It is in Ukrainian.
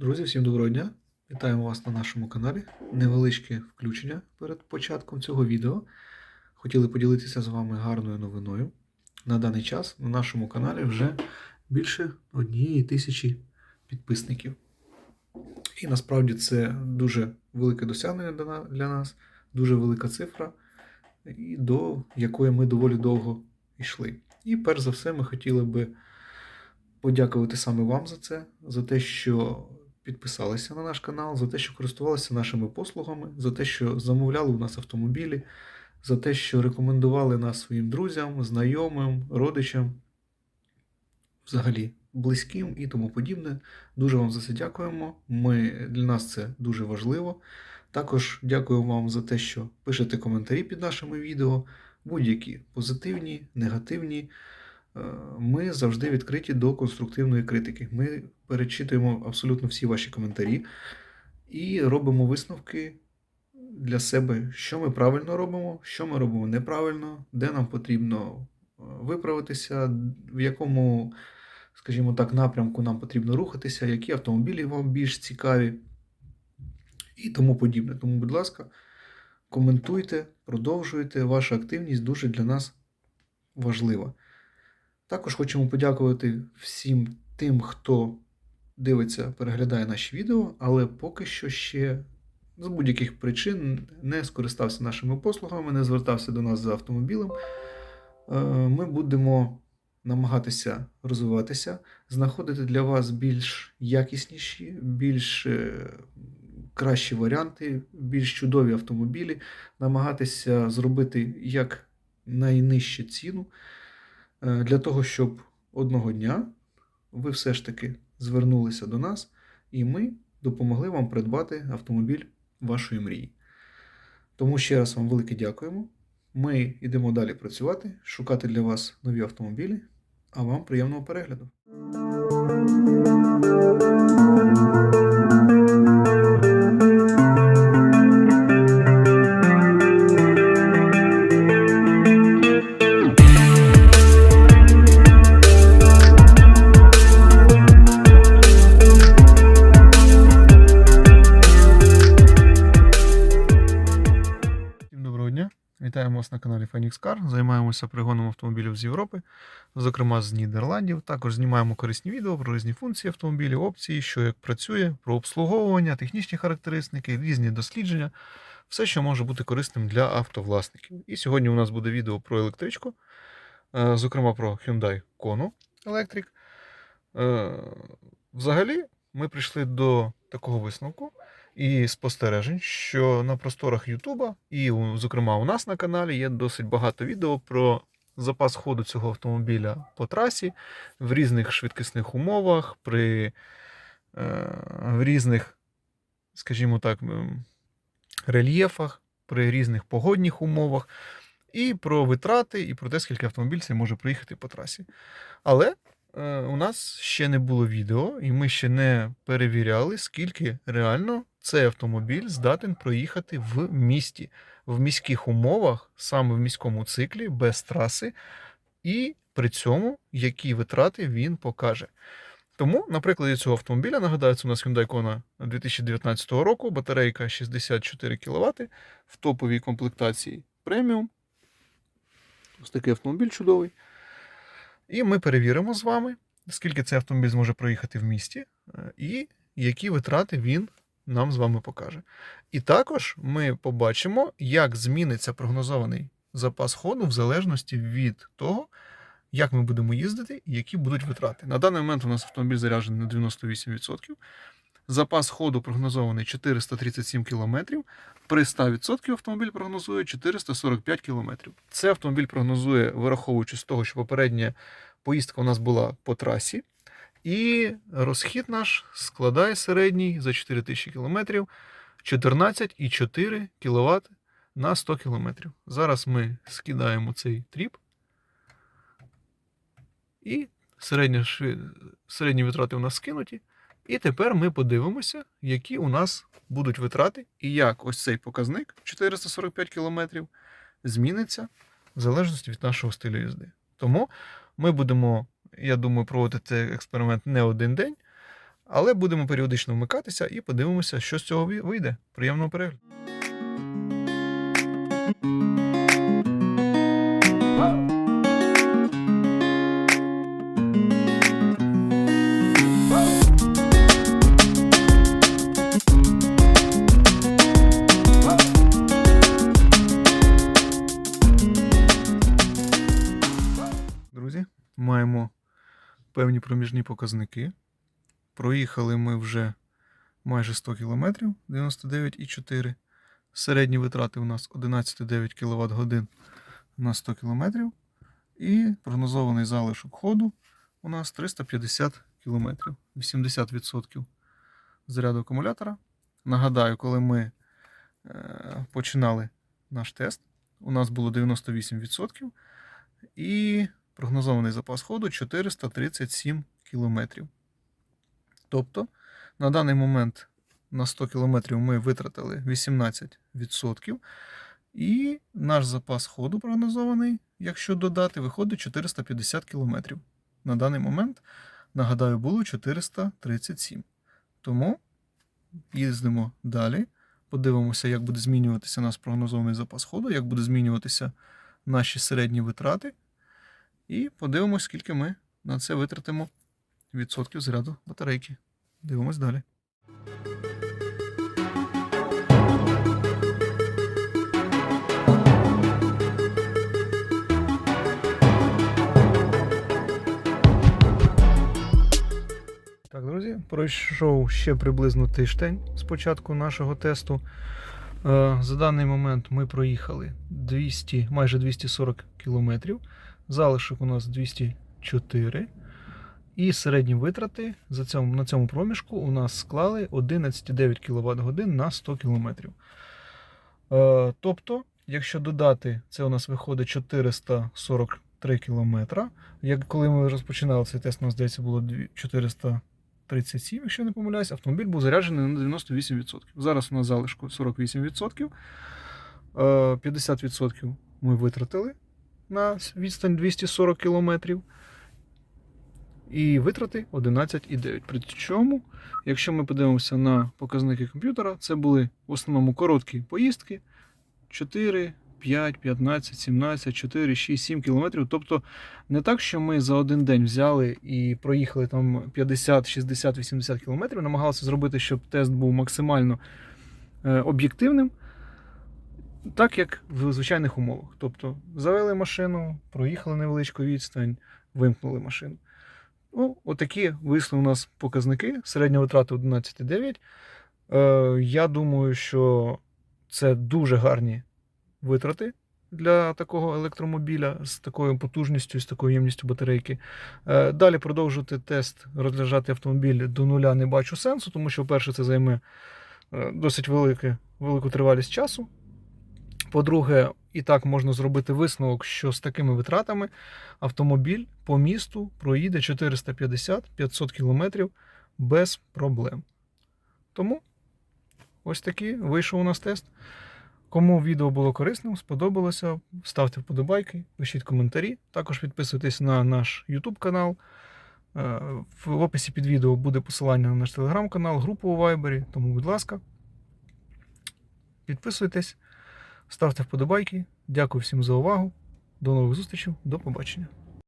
Друзі, всім доброго дня! Вітаємо вас на нашому каналі. Невеличке включення перед початком цього відео. Хотіли поділитися з вами гарною новиною. На даний час на нашому каналі вже більше однієї тисячі підписників. І насправді це дуже велике досягнення для нас, дуже велика цифра, до якої ми доволі довго йшли. І перш за все, ми хотіли би подякувати саме вам за це, за те, що підписалися на наш канал, за те, що користувалися нашими послугами, за те, що замовляли у нас автомобілі, за те, що рекомендували нас своїм друзям, знайомим, родичам, взагалі близьким і тому подібне. Дуже вам за це дякуємо. Ми, для нас це дуже важливо. Також дякую вам за те, що пишете коментарі під нашими відео, будь-які позитивні, негативні. Ми завжди відкриті до конструктивної критики. Ми перечитуємо абсолютно всі ваші коментарі і робимо висновки для себе, що ми правильно робимо, що ми робимо неправильно, де нам потрібно е, виправитися, в якому, скажімо так, напрямку нам потрібно рухатися, які автомобілі вам більш цікаві і тому подібне. Тому, будь ласка, коментуйте, продовжуйте. Ваша активність дуже для нас важлива. Також хочемо подякувати всім тим, хто дивиться, переглядає наші відео, але поки що ще з будь-яких причин не скористався нашими послугами, не звертався до нас за автомобілем. Е, Ми будемо намагатися розвиватися, знаходити для вас більш якісніші, більш е, кращі варіанти, більш чудові автомобілі, намагатися зробити як найнижчу ціну для того, щоб одного дня ви все ж таки звернулися до нас, і ми допомогли вам придбати автомобіль вашої мрії. Тому ще раз вам велике дякуємо. Ми йдемо далі працювати, шукати для вас нові автомобілі, а вам приємного перегляду. Вітаємо на каналі Phoenix Car. Займаємося пригоном автомобілів з Європи, зокрема з Нідерландів. Також знімаємо корисні відео про різні функції автомобілів, опції, що як працює, про обслуговування, технічні характеристики, різні дослідження, все, що може бути корисним для автовласників. І сьогодні у нас буде відео про електричку, е, зокрема про Hyundai Kona Electric. Е, Взагалі, ми прийшли до такого висновку і спостережень, що на просторах Ютуба, і, зокрема, у нас на каналі є досить багато відео про запас ходу цього автомобіля по трасі в різних швидкісних умовах, при, е, в різних, скажімо так, рельєфах, при різних погодних умовах, і про витрати, і про те, скільки автомобіль цей може проїхати по трасі. Але у нас ще не було відео, і ми ще не перевіряли, скільки реально цей автомобіль здатен проїхати в місті, в міських умовах, саме в міському циклі, без траси, і при цьому які витрати він покаже. Тому, на прикладі цього автомобіля, нагадаю, це у нас Hyundai Kona 2019 року, батарейка 64 кВт в топовій комплектації преміум. Ось такий автомобіль чудовий. І ми перевіримо з вами, скільки цей автомобіль зможе проїхати в місті, е, і які витрати він нам з вами покаже. І також ми побачимо, як зміниться прогнозований запас ходу в залежності від того, як ми будемо їздити і які будуть витрати. На даний момент у нас автомобіль заряджений на 98%. Запас ходу прогнозований 437 км. При 100% автомобіль прогнозує 445 км. Це автомобіль прогнозує, вираховуючи з того, що попередня поїздка у нас була по трасі. І розхід наш складає середній за 4000 км 14,4 кВт на 100 км. Зараз ми скидаємо цей тріп. І середня швид- середні витрати у нас скинуті. І тепер ми подивимося, які у нас будуть витрати, і як ось цей показник 445 км зміниться в залежності від нашого стилю їзди. Тому ми будемо, я думаю, проводити цей експеримент не один день, Але будемо періодично вмикатися і подивимося, що з цього вийде. Приємного перегляду. Друзі, певні проміжні показники. Проїхали ми вже майже 100 км 99,4. Середні витрати у нас 11,9 кВт годин на 100 км. І прогнозований залишок ходу у нас 350 км, 80% заряду акумулятора. Нагадаю, коли ми е, починали наш тест, у нас було 98%. І прогнозований запас ходу 437 км. Тобто, на даний момент на 100 км ми витратили 18%. І наш запас ходу прогнозований, якщо додати, виходить 450 км. На даний момент, нагадаю, було 437. Тому їздимо далі. Подивимося, як буде змінюватися наш прогнозований запас ходу, як буде змінюватися наші середні витрати. І подивимось, скільки ми на це витратимо відсотків заряду батарейки. Дивимось далі. Так, друзі, пройшов ще приблизно тиждень з початку нашого тесту. Е, За даний момент ми проїхали 200, майже 240 кілометрів. Залишок у нас 204. І середні витрати за цьому, на цьому проміжку у нас склали 11,9 кВт годин на 100 км. Е, тобто, якщо додати, це у нас виходить 443 км. Як коли ми розпочинали цей тест, у нас здається було 437, якщо не помиляюсь, автомобіль був заряджений на 98%. Зараз у нас залишку 48%. Е, 50% ми витратили на відстань 240 км. І витрати 11,9. Причому, якщо ми подивимося на показники комп'ютера, це були в основному короткі поїздки 4, 5, 15, 17, 4, 6, 7 кілометрів. Тобто не так, що ми за один день взяли і проїхали там 50, 60, 80 кілометрів, намагалися зробити, щоб тест був максимально е, об'єктивним, так як в звичайних умовах. Тобто завели машину, проїхали невеличку відстань, вимкнули машину. Ну, отакі вийшли у нас показники. Середня витрата 11,9. Е, я думаю, що це дуже гарні витрати для такого електромобіля з такою потужністю, з такою ємністю батарейки. Е, далі продовжувати тест, розряджати автомобіль до нуля не бачу сенсу, тому що, перше, це займе е, досить велике, велику тривалість часу. По-друге, і так можна зробити висновок, що з такими витратами автомобіль по місту проїде 450-500 км без проблем. Тому ось такий вийшов у нас тест. Кому відео було корисним, сподобалося, ставте вподобайки, пишіть коментарі. Також підписуйтесь на наш YouTube канал. Е, В описі під відео буде посилання на наш телеграм-канал, групу у Viber, тому, будь ласка, підписуйтесь, ставте вподобайки. Дякую всім за увагу. До нових зустрічей, до побачення.